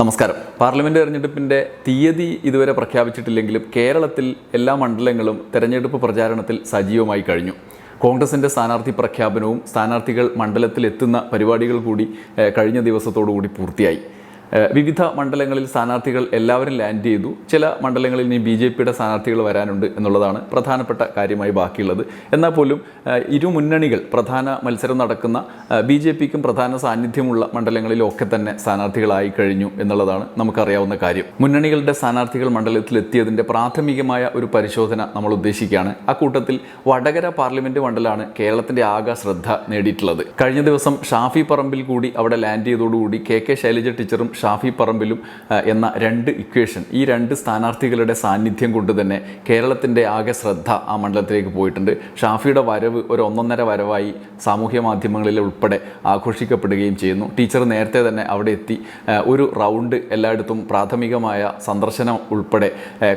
നമസ്കാരം. പാർലമെന്റ് തെരഞ്ഞെടുപ്പിന്റെ തീയതി ഇതുവരെ പ്രഖ്യാപിച്ചിട്ടില്ലെങ്കിലും കേരളത്തിൽ എല്ലാ മണ്ഡലങ്ങളും തെരഞ്ഞെടുപ്പ് പ്രചാരണത്തിൽ സജീവമായി കഴിഞ്ഞു. കോൺഗ്രസിന്റെ സ്ഥാനാർത്ഥി പ്രഖ്യാപനവും സ്ഥാനാർത്ഥികൾ മണ്ഡലത്തിൽ എത്തുന്ന പരിപാടികൾ കൂടി കഴിഞ്ഞ ദിവസത്തോടു കൂടി പൂർത്തിയായി. വിവിധ മണ്ഡലങ്ങളിൽ സ്ഥാനാർത്ഥികൾ എല്ലാവരും ലാൻഡ് ചെയ്തു. ചില മണ്ഡലങ്ങളിൽ ഇനി ബി ജെ പിയുടെ സ്ഥാനാർത്ഥികൾ വരാനുണ്ട് എന്നുള്ളതാണ് പ്രധാനപ്പെട്ട കാര്യമായി ബാക്കിയുള്ളത്. എന്നാൽ പോലും ഇരു മുന്നണികൾ പ്രധാന മത്സരം നടക്കുന്ന ബി ജെ പിക്കും പ്രധാന സാന്നിധ്യമുള്ള മണ്ഡലങ്ങളിലൊക്കെ തന്നെ സ്ഥാനാർത്ഥികളായി കഴിഞ്ഞു എന്നുള്ളതാണ് നമുക്കറിയാവുന്ന കാര്യം. മുന്നണികളുടെ സ്ഥാനാർത്ഥികൾ മണ്ഡലത്തിൽ എത്തിയതിന്റെ പ്രാഥമികമായ ഒരു പരിശോധന നമ്മൾ ഉദ്ദേശിക്കുകയാണ്. കൂട്ടത്തിൽ വടകര പാർലമെന്റ് മണ്ഡലമാണ് കേരളത്തിന്റെ ആകെ ശ്രദ്ധ നേടിയിട്ടുള്ളത്. കഴിഞ്ഞ ദിവസം ഷാഫി പറമ്പിൽ കൂടി അവിടെ ലാൻഡ് ചെയ്തതോടുകൂടി കെ കെ ശൈലജ ടീച്ചറും ഷാഫി പറമ്പിലും എന്ന രണ്ട് ഇക്വേഷൻ ഈ രണ്ട് സ്ഥാനാർത്ഥികളുടെ സാന്നിധ്യം കൊണ്ട് തന്നെ കേരളത്തിന്റെ ആകെ ശ്രദ്ധ ആ മണ്ഡലത്തിലേക്ക് പോയിട്ടുണ്ട്. ഷാഫിയുടെ വരവ് ഒരു ഒന്നൊന്നര വരവായി സാമൂഹ്യ മാധ്യമങ്ങളിൽ ഉൾപ്പെടെ ആഘോഷിക്കപ്പെടുകയും ചെയ്യുന്നു. ടീച്ചർ നേരത്തെ തന്നെ അവിടെ എത്തി ഒരു റൗണ്ട് എല്ലായിടത്തും പ്രാഥമികമായ സന്ദർശനം ഉൾപ്പെടെ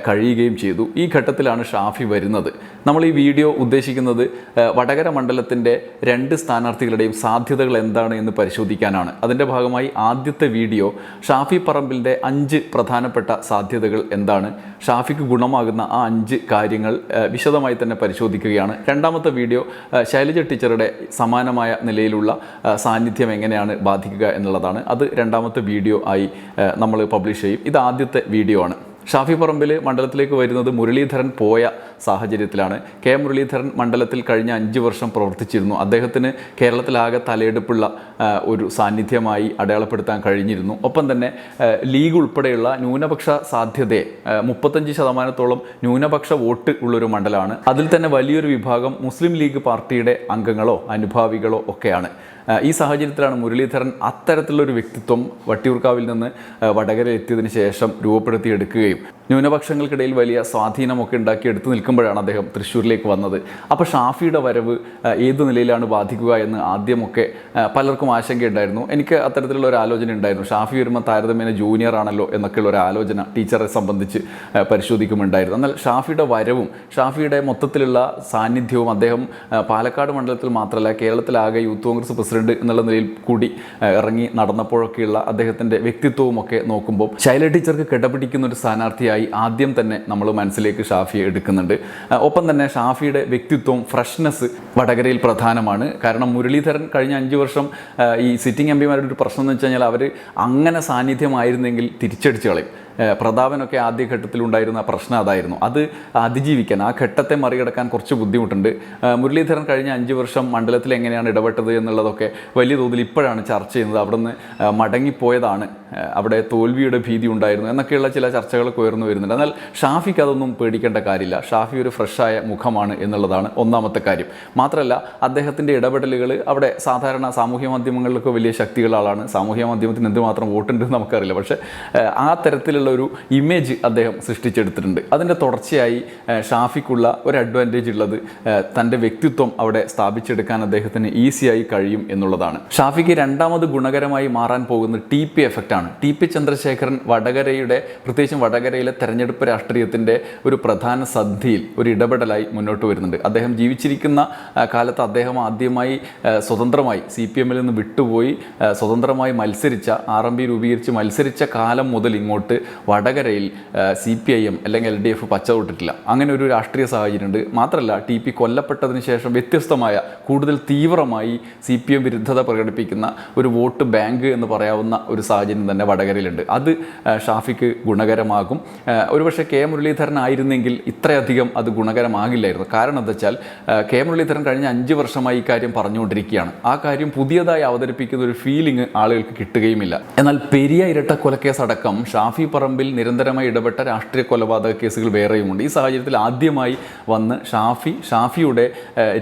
കഴിയുകയും ചെയ്തു. ഈ ഘട്ടത്തിലാണ് ഷാഫി വരുന്നത്. നമ്മൾ ഈ വീഡിയോ ഉദ്ദേശിക്കുന്നത് വടകര മണ്ഡലത്തിന്റെ രണ്ട് സ്ഥാനാർത്ഥികളുടെയും സാധ്യതകൾ എന്താണ് എന്ന് പരിശോധിക്കാനാണ്. അതിന്റെ ഭാഗമായി ആദ്യത്തെ വീഡിയോ ഷാഫി പറമ്പിലിന്റെ അഞ്ച് പ്രധാനപ്പെട്ട സാധ്യതകൾ എന്താണ്? ഷാഫിക്ക് ഗുണമാകുന്ന ആ അഞ്ച് കാര്യങ്ങൾ വിശദമായി തന്നെ പരിശോധിക്കുകയാണ്. രണ്ടാമത്തെ വീഡിയോ ശൈലജ ടീച്ചറുടെ സമാനമായ നിലയിലുള്ള സാന്നിധ്യം എങ്ങനെയാണ് ബാധിക്കുക എന്നുള്ളതാണ്. അത് രണ്ടാമത്തെ വീഡിയോ ആയി നമ്മൾ പബ്ലിഷ് ചെയ്യും. ഇത് ആദ്യത്തെ വീഡിയോ ആണ്. ഷാഫി പറമ്പിൽ മണ്ഡലത്തിലേക്ക് വരുന്നത് മുരളീധരൻ പോയ സാഹചര്യത്തിലാണ്. കെ. മുരളീധരൻ മണ്ഡലത്തിൽ കഴിഞ്ഞ അഞ്ച് വർഷം പ്രവർത്തിച്ചിരുന്നു. അദ്ദേഹത്തിന് കേരളത്തിലാകെ തലയെടുപ്പുള്ള ഒരു സാന്നിധ്യമായി അടയാളപ്പെടുത്താൻ കഴിഞ്ഞിരുന്നു. ഒപ്പം തന്നെ ലീഗ് ഉൾപ്പെടെയുള്ള ന്യൂനപക്ഷ സാധ്യതയെ മുപ്പത്തഞ്ച് ശതമാനത്തോളം ന്യൂനപക്ഷ വോട്ട് ഉള്ളൊരു മണ്ഡലമാണ്. അതിൽ തന്നെ വലിയൊരു വിഭാഗം മുസ്ലിം ലീഗ് പാർട്ടിയുടെ അംഗങ്ങളോ അനുഭാവികളോ ഒക്കെയാണ്. ഈ സാഹചര്യത്തിലാണ് മുരളീധരൻ അത്തരത്തിലുള്ളൊരു വ്യക്തിത്വം വട്ടിയൂർക്കാവിൽ നിന്ന് വടകര എത്തിയതിന് ശേഷം രൂപപ്പെടുത്തിയെടുക്കുകയും ന്യൂനപക്ഷങ്ങൾക്കിടയിൽ വലിയ സ്വാധീനമൊക്കെ ഉണ്ടാക്കി എടുത്തു നിൽക്കുമ്പോഴാണ് അദ്ദേഹം തൃശ്ശൂരിലേക്ക് വന്നത്. അപ്പോൾ ഷാഫിയുടെ വരവ് ഏത് നിലയിലാണ് ബാധിക്കുക എന്ന് ആദ്യമൊക്കെ പലർക്കും ആശങ്കയുണ്ടായിരുന്നു. എനിക്ക് അത്തരത്തിലുള്ള ഒരു ആലോചന ഉണ്ടായിരുന്നു. ഷാഫി വരുമ്പോൾ താരതമ്യേന ജൂനിയർ ആണല്ലോ എന്നൊക്കെയുള്ള ഒരു ആലോചന ടീച്ചറെ സംബന്ധിച്ച് പരിശോധിക്കുമുണ്ടായിരുന്നു എന്നാൽ ഷാഫിയുടെ വരവും ഷാഫിയുടെ മൊത്തത്തിലുള്ള സാന്നിധ്യവും അദ്ദേഹം പാലക്കാട് മണ്ഡലത്തിൽ മാത്രമല്ല കേരളത്തിലാകെ യൂത്ത് കോൺഗ്രസ് പ്രസിഡന്റ് എന്നുള്ള നിലയിൽ കൂടി ഇറങ്ങി നടന്നപ്പോഴൊക്കെയുള്ള അദ്ദേഹത്തിന്റെ വ്യക്തിത്വവും ഒക്കെ നോക്കുമ്പോൾ ശൈല ടീച്ചർക്ക് കിടപിടിക്കുന്ന ഒരു സ്ഥാനാർത്ഥിയായി ആദ്യം തന്നെ നമ്മൾ മനസ്സിലേക്ക് ഷാഫിയെ എടുക്കുന്നുണ്ട്. ഒപ്പം തന്നെ ഷാഫിയുടെ വ്യക്തിത്വം ഫ്രഷ്നെസ് വടകരയിൽ പ്രധാനമാണ്. കാരണം മുരളീധരൻ കഴിഞ്ഞ അഞ്ച് വർഷം ഈ സിറ്റിംഗ് എം പിമാരുടെ ഒരു പ്രശ്നം എന്ന് വെച്ച് കഴിഞ്ഞാൽ അവർ അങ്ങനെ സാന്നിധ്യമായിരുന്നെങ്കിൽ തിരിച്ചടിച്ചു കളയും. പ്രതാപനൊക്കെ ആദ്യഘട്ടത്തിൽ ഉണ്ടായിരുന്ന പ്രശ്നം അതായിരുന്നു. അത് അതിജീവിക്കാൻ ആ ഘട്ടത്തെ മറികടക്കാൻ കുറച്ച് ബുദ്ധിമുട്ടുണ്ട്. മുരളീധരൻ കഴിഞ്ഞ അഞ്ച് വർഷം മണ്ഡലത്തിൽ എങ്ങനെയാണ് ഇടപെട്ടത് എന്നുള്ളതൊക്കെ വലിയ തോതിൽ ഇപ്പോഴാണ് ചർച്ച ചെയ്യുന്നത്. അവിടുന്ന് മടങ്ങിപ്പോയതാണ് അവിടെ തോൽവിയുടെ ഭീതി ഉണ്ടായിരുന്നു എന്നൊക്കെയുള്ള ചില ചർച്ചകളൊക്കെ ഉയർന്നു വരുന്നുണ്ട്. എന്നാൽ ഷാഫിക്ക് അതൊന്നും പേടിക്കേണ്ട കാര്യമില്ല. ഷാഫി ഒരു ഫ്രഷായ മുഖമാണ് എന്നുള്ളതാണ് ഒന്നാമത്തെ കാര്യം. മാത്രമല്ല അദ്ദേഹത്തിന്റെ ഇടപെടലുകൾ അവിടെ സാധാരണ സാമൂഹ്യ മാധ്യമങ്ങളിലൊക്കെ വലിയ ശക്തികളാണ് സാമൂഹ്യ മാധ്യമത്തിന് എന്തുമാത്രം വോട്ടുണ്ട് നമുക്കറിയില്ല. പക്ഷേ ആ തരത്തിലുള്ള ഒരു ഇമേജ് അദ്ദേഹം സൃഷ്ടിച്ചെടുത്തിട്ടുണ്ട്. അതിന്റെ തുടർച്ചയായി ഷാഫിക്കുള്ള ഒരു അഡ്വാന്റേജ് ഉള്ളത് തന്റെ വ്യക്തിത്വം അവിടെ സ്ഥാപിച്ചെടുക്കാൻ അദ്ദേഹത്തിന് ഈസിയായി കഴിയും എന്നുള്ളതാണ്. ഷാഫിക്ക് രണ്ടാമത് ഗുണകരമായി മാറാൻ പോകുന്ന ടി പി എഫക്റ്റാണ് ടി പി ചന്ദ്രശേഖരൻ വടകരയുടെ പ്രത്യേകിച്ചും വടകരയിലെ തെരഞ്ഞെടുപ്പ് രാഷ്ട്രീയത്തിന്റെ ഒരു പ്രധാന സന്ധിയിൽ ഒരു ഇടപെടലായി മുന്നോട്ട് വരുന്നുണ്ട്. അദ്ദേഹം ജീവിച്ചിരിക്കുന്ന കാലത്ത് അദ്ദേഹം ആദ്യമായി സ്വതന്ത്രമായി സി പി എമ്മിൽ നിന്ന് വിട്ടുപോയി സ്വതന്ത്രമായി മത്സരിച്ച ആർ എം പി രൂപീകരിച്ച് മത്സരിച്ച കാലം മുതൽ ഇങ്ങോട്ട് വടകരയിൽ സി പി ഐ എം അല്ലെങ്കിൽ എൽ ഡി എഫ് പച്ചവിട്ടിട്ടില്ല. അങ്ങനെ ഒരു രാഷ്ട്രീയ സാഹചര്യമുണ്ട്. മാത്രമല്ല ടി പി കൊല്ലപ്പെട്ടതിന് ശേഷം വ്യത്യസ്തമായ കൂടുതൽ തീവ്രമായി സി പി എം വിരുദ്ധത പ്രകടിപ്പിക്കുന്ന ഒരു വോട്ട് ബാങ്ക് എന്ന് പറയാവുന്ന ഒരു സാഹചര്യം തന്നെ വടകരയിലുണ്ട്. അത് ഷാഫിക്ക് ഗുണകരമാകും. ഒരുപക്ഷെ കെ മുരളീധരൻ ആയിരുന്നെങ്കിൽ ഇത്രയധികം അത് ഗുണകരമാകില്ലായിരുന്നു. കാരണം എന്താ വെച്ചാൽ കെ മുരളീധരൻ കഴിഞ്ഞ അഞ്ച് വർഷമായി ഈ കാര്യം പറഞ്ഞുകൊണ്ടിരിക്കുകയാണ്. ആ കാര്യം പുതിയതായി അവതരിപ്പിക്കുന്ന ഒരു ഫീലിംഗ് ആളുകൾക്ക് കിട്ടുകയുമില്ല. എന്നാൽ പെരിയ അടക്കം ഷാഫി പറമ്പിൽ നിരന്തരമായി ഇടപെട്ട രാഷ്ട്രീയ കൊലപാതക കേസുകൾ വേറെയുമുണ്ട്. ഈ സാഹചര്യത്തിൽ ആദ്യമായി വന്ന് ഷാഫി ഷാഫിയുടെ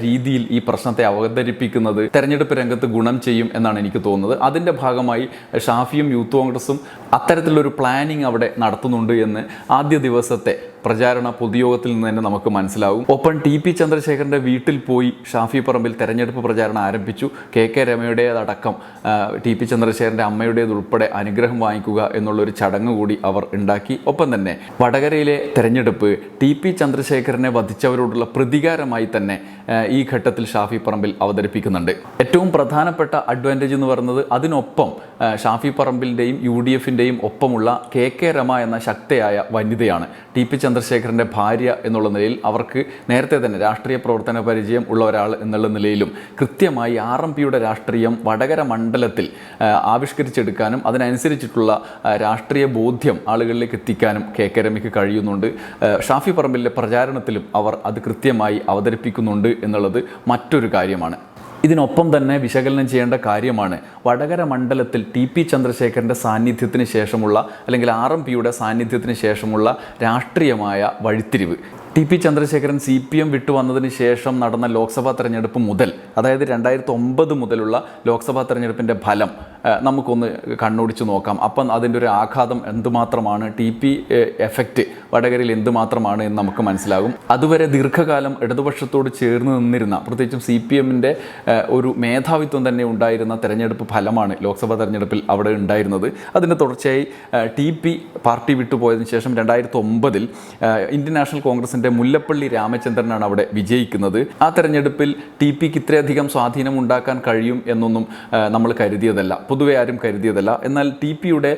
രീതിയിൽ ഈ പ്രശ്നത്തെ അവതരിപ്പിക്കുന്നത് തെരഞ്ഞെടുപ്പ് രംഗത്ത് ഗുണം ചെയ്യും എന്നാണ് എനിക്ക് തോന്നുന്നത്. അതിന്റെ ഭാഗമായി ഷാഫിയും യൂത്ത് കോൺഗ്രസും അത്തരത്തിലൊരു പ്ലാനിങ് അവിടെ നടത്തുന്നുണ്ട് എന്ന് ആദ്യ ദിവസത്തെ പ്രചാരണ പൊതുയോഗത്തിൽ നിന്ന് തന്നെ നമുക്ക് മനസ്സിലാവും. ഒപ്പം ടി പി ചന്ദ്രശേഖരന്റെ വീട്ടിൽ പോയി ഷാഫി പറമ്പിൽ തെരഞ്ഞെടുപ്പ് പ്രചാരണം ആരംഭിച്ചു. കെ കെ രമയുടേതടക്കം ടി പി ചന്ദ്രശേഖരന്റെ അമ്മയുടേതുൾപ്പെടെ അനുഗ്രഹം വാങ്ങിക്കുക എന്നുള്ളൊരു ചടങ്ങ് കൂടി അവർ ഉണ്ടാക്കി. ഒപ്പം തന്നെ വടകരയിലെ തെരഞ്ഞെടുപ്പ് ടി പി ചന്ദ്രശേഖരനെ വധിച്ചവരോടുള്ള പ്രതികാരമായി തന്നെ ഈ ഘട്ടത്തിൽ ഷാഫി പറമ്പിൽ അവതരിപ്പിക്കുന്നുണ്ട്. ഏറ്റവും പ്രധാനപ്പെട്ട അഡ്വാന്റേജ് എന്ന് പറയുന്നത് അതിനൊപ്പം ഷാഫി പറമ്പിലിന്റെയും യു ഡി എഫിന്റെയും ഒപ്പമുള്ള കെ കെ രമ എന്ന ശക്തയായ വനിതയാണ് ടി പി ചന്ദ്രശേഖരന്റെ ഭാര്യ എന്നുള്ള നിലയിൽ അവർക്ക് നേരത്തെ തന്നെ രാഷ്ട്രീയ പ്രവർത്തന പരിചയം ഉള്ള ഒരാൾ എന്നുള്ള നിലയിലും കൃത്യമായി ആർ എം പിയുടെ രാഷ്ട്രീയം വടകര മണ്ഡലത്തിൽ ആവിഷ്കരിച്ചെടുക്കാനും അതിനനുസരിച്ചിട്ടുള്ള രാഷ്ട്രീയ ബോധ്യം ആളുകളിലേക്ക് എത്തിക്കാനും കെ കെ രമയ്ക്ക് കഴിയുന്നുണ്ട്. ഷാഫി പറമ്പിലെ പ്രചാരണത്തിലും അവർ അത് കൃത്യമായി അവതരിപ്പിക്കുന്നുണ്ട് എന്നുള്ളത് മറ്റൊരു കാര്യമാണ്. ഇതിനൊപ്പം തന്നെ വിശകലനം ചെയ്യേണ്ട കാര്യമാണ്. വടകര മണ്ഡലത്തിൽ ടി പി ചന്ദ്രശേഖരന്റെ സാന്നിധ്യത്തിന് ശേഷമുള്ള അല്ലെങ്കിൽ ആർ എം പിയുടെ സാന്നിധ്യത്തിന് ശേഷമുള്ള രാഷ്ട്രീയമായ വഴിത്തിരിവ്. T P Chandrasekharan C P M വിട്ടു വന്നതിന് ശേഷം നടന്ന ലോക്സഭാ തെരഞ്ഞെടുപ്പ് മുതൽ അതായത് രണ്ടായിരത്തി ഒമ്പത് മുതലുള്ള ലോക്സഭാ തെരഞ്ഞെടുപ്പിന്റെ ഫലം നമുക്കൊന്ന് കണ്ണോടിച്ച് നോക്കാം. അപ്പം അതിന്റെ ഒരു ആഘാതം എന്തുമാത്രമാണ്? ടി പി എഫക്റ്റ് വടകരയിൽ എന്തുമാത്രമാണ് എന്ന് നമുക്ക് മനസ്സിലാകും. അതുവരെ ദീർഘകാലം ഇടതുപക്ഷത്തോട് ചേർന്ന് നിന്നിരുന്ന പ്രത്യേകിച്ചും സി പി എമ്മിന്റെ ഒരു മേധാവിത്വം തന്നെ ഉണ്ടായിരുന്ന തെരഞ്ഞെടുപ്പ് ഫലമാണ് ലോക്സഭാ തെരഞ്ഞെടുപ്പിൽ അവിടെ ഉണ്ടായിരുന്നത്. അതിന്റെ തുടർച്ചയായി ടി പി പാർട്ടി വിട്ടുപോയതിനു ശേഷം രണ്ടായിരത്തി ഒമ്പതിൽ ഇന്ത്യൻ നാഷണൽ കോൺഗ്രസിന്റെ മുല്ലപ്പള്ളി രാമചന്ദ്രനാണ് അവിടെ വിജയിക്കുന്നത്. ആ തെരഞ്ഞെടുപ്പിൽ ടി പിക്ക് ഇത്രയധികം സ്വാധീനം ഉണ്ടാക്കാൻ കഴിയും എന്നൊന്നും നമ്മൾ കരുതിയതല്ല. പൊതുവെ ആരും കരുതിയതല്ല. എന്നാൽ ടി പിയുടെ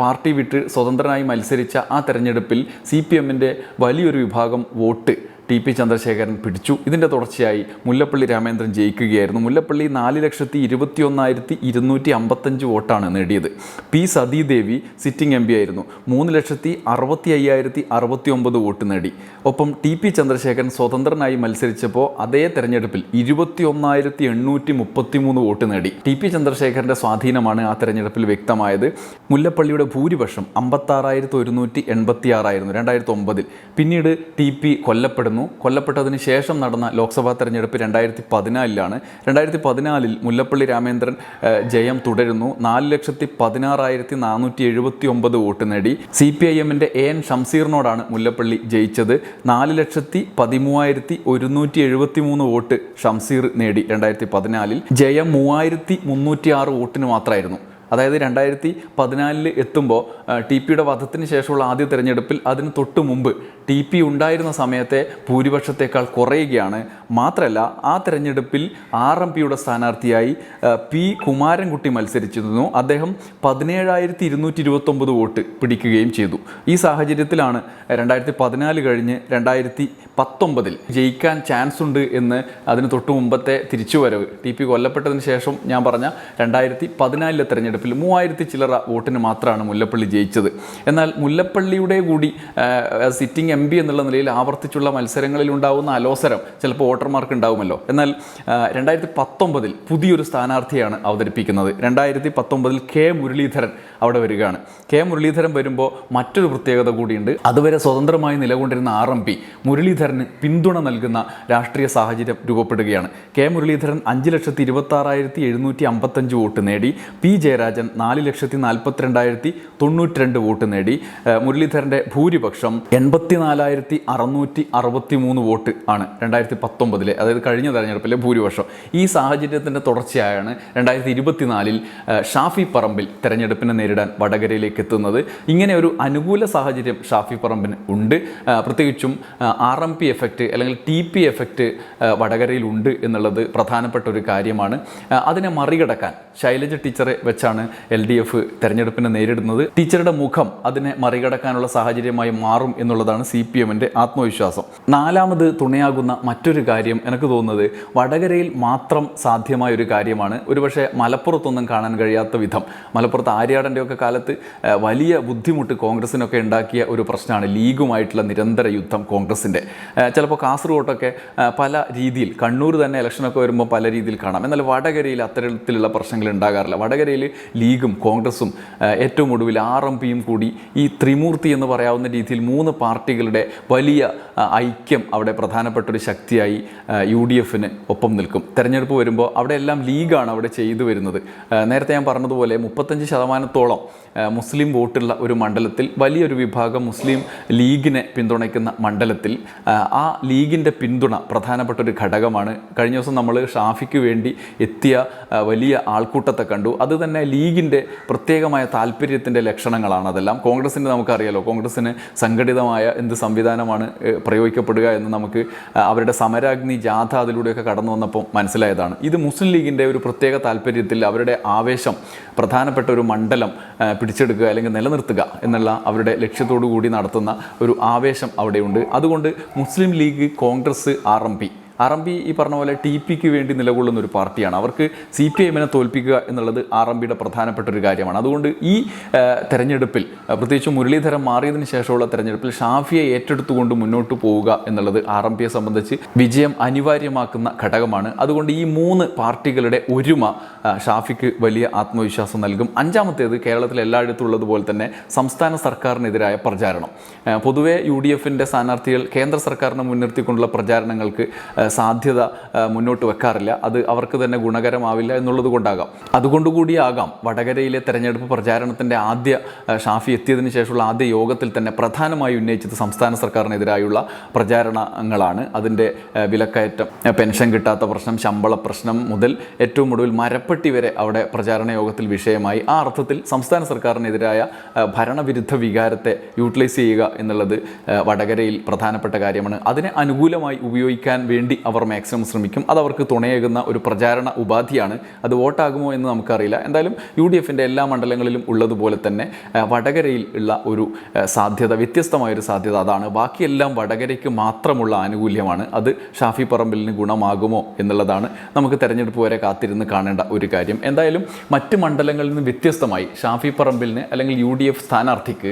പാർട്ടി വിട്ട് സ്വതന്ത്രനായി മത്സരിച്ച ആ തെരഞ്ഞെടുപ്പിൽ സി പി എമ്മിന്റെ വലിയൊരു വിഭാഗം വോട്ട് ടി പി ചന്ദ്രശേഖരൻ പിടിച്ചു. ഇതിന്റെ തുടർച്ചയായി മുല്ലപ്പള്ളി രാമേന്ദ്രൻ ജയിക്കുകയായിരുന്നു. മുല്ലപ്പള്ളി നാല് ലക്ഷത്തി ഇരുപത്തി ഒന്നായിരത്തി ഇരുന്നൂറ്റി അമ്പത്തഞ്ച് വോട്ടാണ് നേടിയത്. P Sathidevi sitting M P ആയിരുന്നു. മൂന്ന് ലക്ഷത്തി അറുപത്തി അയ്യായിരത്തി അറുപത്തി ഒമ്പത് വോട്ട് നേടി. ഒപ്പം ടി പി ചന്ദ്രശേഖരൻ സ്വതന്ത്രനായി മത്സരിച്ചപ്പോൾ അതേ തെരഞ്ഞെടുപ്പിൽ ഇരുപത്തി ഒന്നായിരത്തി എണ്ണൂറ്റി മുപ്പത്തി മൂന്ന് വോട്ട് നേടി. ടി പി ചന്ദ്രശേഖരന്റെ സ്വാധീനമാണ് ആ തെരഞ്ഞെടുപ്പിൽ വ്യക്തമായത്. മുല്ലപ്പള്ളിയുടെ ഭൂരിപക്ഷം അമ്പത്താറായിരത്തി ഒരുന്നൂറ്റി എൺപത്തി ആറായിരുന്നു രണ്ടായിരത്തി ഒമ്പതിൽ. പിന്നീട് ടി പി കൊല്ലപ്പെടുന്നു. കൊല്ലപ്പെട്ടതിന് ശേഷം നടന്ന ലോക്സഭാ തെരഞ്ഞെടുപ്പ് രണ്ടായിരത്തി പതിനാലിലാണ് രണ്ടായിരത്തി പതിനാലിൽ മുല്ലപ്പള്ളി രാമേന്ദ്രൻ ജയം തുടരുന്നു. നാല് ലക്ഷത്തി പതിനാറായിരത്തി നാനൂറ്റി എഴുപത്തി ഒമ്പത് വോട്ട് നേടി. സി പി ഐ എമ്മിന്റെ എ എൻ ഷംസീറിനോടാണ് മുല്ലപ്പള്ളി ജയിച്ചത്. നാല് ലക്ഷത്തി പതിമൂവായിരത്തി ഒരുന്നൂറ്റി എഴുപത്തി മൂന്ന് വോട്ട് ഷംസീർ നേടി രണ്ടായിരത്തി പതിനാലിൽ ജയം മൂവായിരത്തി മുന്നൂറ്റി ആറ് വോട്ടിന് മാത്രമായിരുന്നു അതായത് രണ്ടായിരത്തി പതിനാലിൽ എത്തുമ്പോൾ ടി പിയുടെ വധത്തിന് ശേഷമുള്ള ആദ്യ തിരഞ്ഞെടുപ്പിൽ അതിന് തൊട്ട് മുമ്പ് ടി പി ഉണ്ടായിരുന്ന സമയത്തെ ഭൂരിപക്ഷത്തേക്കാൾ കുറയുകയാണ്. മാത്രമല്ല ആ തിരഞ്ഞെടുപ്പിൽ ആർ എം പിയുടെ സ്ഥാനാർത്ഥിയായി പി കുമാരൻകുട്ടി മത്സരിച്ചിരുന്നു. അദ്ദേഹം പതിനേഴായിരത്തി ഇരുന്നൂറ്റി ഇരുപത്തൊമ്പത് വോട്ട് പിടിക്കുകയും ചെയ്തു. ഈ സാഹചര്യത്തിലാണ് രണ്ടായിരത്തി പതിനാല് കഴിഞ്ഞ് രണ്ടായിരത്തി പത്തൊമ്പതിൽ ജയിക്കാൻ ചാൻസ് ഉണ്ട് എന്ന് അതിന് തൊട്ട് മുമ്പത്തെ തിരിച്ചുവരവ്. ടി പി കൊല്ലപ്പെട്ടതിന് ശേഷം ഞാൻ പറഞ്ഞ രണ്ടായിരത്തി പതിനാലിലെ തെരഞ്ഞെടുപ്പിൽ മൂവായിരത്തി ചില്ലറ വോട്ടിന് മാത്രമാണ് മുല്ലപ്പള്ളി ജയിച്ചത്. എന്നാൽ മുല്ലപ്പള്ളിയുടെ കൂടി സിറ്റിംഗ് എം പി എന്നുള്ള നിലയിൽ ആവർത്തിച്ചുള്ള മത്സരങ്ങളിൽ ഉണ്ടാകുന്ന അലോസരം ചിലപ്പോൾ വോട്ടർമാർക്ക് ഉണ്ടാവുമല്ലോ. എന്നാൽ രണ്ടായിരത്തി പത്തൊമ്പതിൽ പുതിയൊരു സ്ഥാനാർത്ഥിയാണ് അവതരിപ്പിക്കുന്നത്. രണ്ടായിരത്തി പത്തൊമ്പതിൽ കെ മുരളീധരൻ അവിടെ വരികയാണ്. കെ മുരളീധരൻ വരുമ്പോൾ മറ്റൊരു പ്രത്യേകത കൂടിയുണ്ട്. അതുവരെ സ്വതന്ത്രമായി നിലകൊണ്ടിരുന്ന ആർ എം പി മുരളീധരന് പിന്തുണ നൽകുന്ന രാഷ്ട്രീയ സാഹചര്യം രൂപപ്പെടുകയാണ്. കെ മുരളീധരൻ അഞ്ച് ലക്ഷത്തി ഇരുപത്തി ആറായിരത്തി എഴുന്നൂറ്റി അമ്പത്തഞ്ച് വോട്ട് നേടി. പി ജയരാജൻ നാല് ലക്ഷത്തി നാൽപ്പത്തിരണ്ടായിരത്തി തൊണ്ണൂറ്റി രണ്ട് വോട്ട് നേടി. മുരളീധരന്റെ ഭൂരിപക്ഷം എൺപത്തിനാലായിരത്തി അറുന്നൂറ്റി അറുപത്തി മൂന്ന് വോട്ട് ആണ് രണ്ടായിരത്തി പത്തൊമ്പതിലെ അതായത് കഴിഞ്ഞ തെരഞ്ഞെടുപ്പിലെ ഭൂരിപക്ഷം. ഈ സാഹചര്യത്തിന്റെ തുടർച്ചയായാണ് രണ്ടായിരത്തി ഇരുപത്തിനാലിൽ ഷാഫി പറമ്പിൽ തെരഞ്ഞെടുപ്പിനെ നേരിടാൻ വടകരയിലേക്ക് എത്തുന്നത്. ഇങ്ങനെ ഒരു അനുകൂല സാഹചര്യം ഷാഫി പറമ്പിന് ഉണ്ട്. പ്രത്യേകിച്ചും ആർ എം പി എഫക്റ്റ് അല്ലെങ്കിൽ ടി പി എഫക്റ്റ് വടകരയിൽ ഉണ്ട് എന്നുള്ളത് പ്രധാനപ്പെട്ട ഒരു കാര്യമാണ്. അതിനെ മറികടക്കാൻ ശൈലജ ടീച്ചറെ വെച്ചാണ് എൽ ഡി എഫ് തെരഞ്ഞെടുപ്പിനെ നേരിടുന്നത്. ടീച്ചറുടെ മുഖം അതിനെ മറികടക്കാനുള്ള സാഹചര്യമായി മാറും എന്നുള്ളതാണ് സി പി എമ്മിന്റെ ആത്മവിശ്വാസം. നാലാമത് തുണയാകുന്ന മറ്റൊരു കാര്യം എനിക്ക് തോന്നുന്നത് വടകരയിൽ മാത്രം സാധ്യമായ ഒരു കാര്യമാണ്. ഒരുപക്ഷെ മലപ്പുറത്തൊന്നും കാണാൻ കഴിയാത്ത വിധം. മലപ്പുറത്ത് ആര്യാടന്റെ ഒക്കെ കാലത്ത് വലിയ ബുദ്ധിമുട്ട് കോൺഗ്രസിനൊക്കെ ഉണ്ടാക്കിയ ഒരു പ്രശ്നമാണ് ലീഗുമായിട്ടുള്ള നിരന്തര യുദ്ധം കോൺഗ്രസിന്റെ ചിലപ്പോൾ കാസർഗോട്ടൊക്കെ പല രീതിയിൽ കണ്ണൂർ തന്നെ ഇലക്ഷനൊക്കെ വരുമ്പോൾ പല രീതിയിൽ കാണാം. എന്നാൽ വടകരയിൽ അത്തരത്തിലുള്ള പ്രശ്നങ്ങൾ ഉണ്ടാകാറില്ല. വടകരയിൽ ലീഗും കോൺഗ്രസും ഏറ്റവും ഒടുവിൽ ആർ എം പിയും കൂടി ഈ ത്രിമൂർത്തി എന്ന് പറയാവുന്ന രീതിയിൽ മൂന്ന് പാർട്ടികളുടെ വലിയ ഐക്യം അവിടെ പ്രധാനപ്പെട്ട ഒരു ശക്തിയായി യു ഡി എഫിന് ഒപ്പം നിൽക്കും. തെരഞ്ഞെടുപ്പ് വരുമ്പോൾ അവിടെ എല്ലാം ലീഗാണ് അവിടെ ചെയ്തു വരുന്നത്. നേരത്തെ ഞാൻ പറഞ്ഞതുപോലെ മുപ്പത്തഞ്ച് ശതമാനത്തോളം മുസ്ലിം വോട്ടുള്ള ഒരു മണ്ഡലത്തിൽ വലിയൊരു വിഭാഗം മുസ്ലിം ലീഗിനെ പിന്തുണയ്ക്കുന്ന മണ്ഡലത്തിൽ ആ ലീഗിന്റെ പിന്തുണ പ്രധാനപ്പെട്ട ഒരു ഘടകമാണ്. കഴിഞ്ഞ ദിവസം നമ്മൾ ഷാഫിക്ക് വേണ്ടി എത്തിയ വലിയ ആൾക്കൂട്ടത്തെ കണ്ടു. അത് തന്നെ ലീഗിന്റെ പ്രത്യേകമായ താല്പര്യത്തിന്റെ ലക്ഷണങ്ങളാണ് അതെല്ലാം. കോൺഗ്രസിന്റെ നമുക്കറിയാലോ കോൺഗ്രസ്സിന് സംഘടിതമായ എന്ത് സംവിധാനമാണ് പ്രയോഗിക്കപ്പെടുക എന്ന് നമുക്ക് അവരുടെ സമരാഗ്നി ജാഥ അതിലൂടെയൊക്കെ കടന്നു വന്നപ്പോൾ മനസ്സിലായതാണ്. ഇത് മുസ്ലിം ലീഗിന്റെ ഒരു പ്രത്യേക താല്പര്യത്തിൽ അവരുടെ ആവേശം പ്രധാനപ്പെട്ട ഒരു മണ്ഡലം പിടിച്ചെടുക്കുക അല്ലെങ്കിൽ നിലനിർത്തുക എന്നുള്ള അവരുടെ ലക്ഷ്യത്തോടു കൂടി നടത്തുന്ന ഒരു ആവേശം അവിടെയുണ്ട്. അതുകൊണ്ട് Muslim League Congress R M P. R M P ഈ പറഞ്ഞ പോലെ ടി പിക്ക് വേണ്ടി നിലകൊള്ളുന്ന ഒരു പാർട്ടിയാണ്. അവർക്ക് സി പി എമ്മിനെ തോൽപ്പിക്കുക എന്നുള്ളത് ആർ എം പിയുടെ പ്രധാനപ്പെട്ട ഒരു കാര്യമാണ്. അതുകൊണ്ട് ഈ തെരഞ്ഞെടുപ്പിൽ പ്രത്യേകിച്ച് മുരളീധരൻ മാറിയതിന് ശേഷമുള്ള തെരഞ്ഞെടുപ്പിൽ ഷാഫിയെ ഏറ്റെടുത്തുകൊണ്ട് മുന്നോട്ട് പോവുക എന്നുള്ളത് ആർ എം പിയെ സംബന്ധിച്ച് വിജയം അനിവാര്യമാക്കുന്ന ഘടകമാണ്. അതുകൊണ്ട് ഈ മൂന്ന് പാർട്ടികളുടെ ഒരുമ ഷാഫിക്ക് വലിയ ആത്മവിശ്വാസം നൽകും. അഞ്ചാമത്തേത് കേരളത്തിൽ എല്ലായിടത്തും ഉള്ളതുപോലെ തന്നെ സംസ്ഥാന സർക്കാരിനെതിരായ പ്രചാരണം. പൊതുവേ യു ഡി എഫിന്റെ സ്ഥാനാർത്ഥികൾ കേന്ദ്ര സർക്കാരിനെ മുൻനിർത്തിക്കൊണ്ടുള്ള പ്രചാരണങ്ങൾക്ക് സാധ്യത മുന്നോട്ട് വെക്കാറില്ല. അത് അവർക്ക് തന്നെ ഗുണകരമാവില്ല എന്നുള്ളത് കൊണ്ടാകാം. അതുകൊണ്ടുകൂടിയാകാം വടകരയിലെ തെരഞ്ഞെടുപ്പ് പ്രചാരണത്തിന്റെ ആദ്യ ഷാഫി എത്തിയതിനു ശേഷമുള്ള ആദ്യ യോഗത്തിൽ തന്നെ പ്രധാനമായി ഉന്നയിച്ചത് സംസ്ഥാന സർക്കാരിനെതിരായുള്ള പ്രചാരണങ്ങളാണ്. അതിന്റെ വിലക്കയറ്റം പെൻഷൻ കിട്ടാത്ത പ്രശ്നം ശമ്പള പ്രശ്നം മുതൽ ഏറ്റവും ഒടുവിൽ മരപ്പെട്ടി വരെ അവിടെ പ്രചാരണ യോഗത്തിൽ വിഷയമായി. ആ അർത്ഥത്തിൽ സംസ്ഥാന സർക്കാരിനെതിരായ ഭരണവിരുദ്ധ വികാരത്തെ യൂട്ടിലൈസ് ചെയ്യുക എന്നുള്ളത് വടകരയിൽ പ്രധാനപ്പെട്ട കാര്യമാണ്. അതിനെ അനുകൂലമായി ഉപയോഗിക്കാൻ വേണ്ടി അവർ മാക്സിമം ശ്രമിക്കും. അത് അവർക്ക് തുണയേകുന്ന ഒരു പ്രചാരണ ഉപാധിയാണ്. അത് വോട്ടാകുമോ എന്ന് നമുക്കറിയില്ല. എന്തായാലും യു ഡി എഫിന്റെ എല്ലാ മണ്ഡലങ്ങളിലും ഉള്ളതുപോലെ തന്നെ വടകരയിൽ ഉള്ള ഒരു സാധ്യത വ്യത്യസ്തമായൊരു സാധ്യത അതാണ്. ബാക്കിയെല്ലാം വടകരയ്ക്ക് മാത്രമുള്ള ആനുകൂല്യമാണ്. അത് ഷാഫി പറമ്പിലിന് ഗുണമാകുമോ എന്നുള്ളതാണ് നമുക്ക് തെരഞ്ഞെടുപ്പ് വരെ കാത്തിരുന്ന് കാണേണ്ട ഒരു കാര്യം. എന്തായാലും മറ്റ് മണ്ഡലങ്ങളിൽ നിന്ന് വ്യത്യസ്തമായി ഷാഫി പറമ്പിലിന് അല്ലെങ്കിൽ യു ഡി എഫ് സ്ഥാനാർത്ഥിക്ക്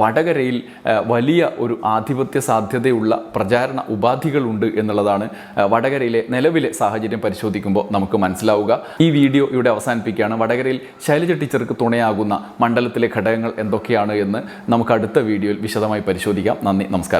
വടകരയിൽ വലിയ ഒരു ആധിപത്യ സാധ്യതയുള്ള പ്രചാരണ ഉപാധികളുണ്ട് എന്നുള്ളതാണ് വടകരയിലെ നിലവിലെ സാഹചര്യം പരിശോധിക്കുമ്പോൾ നമുക്ക് മനസ്സിലാവുക. ഈ വീഡിയോ ഇവിടെ അവസാനിപ്പിക്കുകയാണ്. വടകരയിൽ ശൈലജ ടീച്ചർക്ക് തുണയാകുന്ന മണ്ഡലത്തിലെ ഘടകങ്ങൾ എന്തൊക്കെയാണ് എന്ന് നമുക്ക് അടുത്ത വീഡിയോയിൽ വിശദമായി പരിശോധിക്കാം. നന്ദി നമസ്കാരം.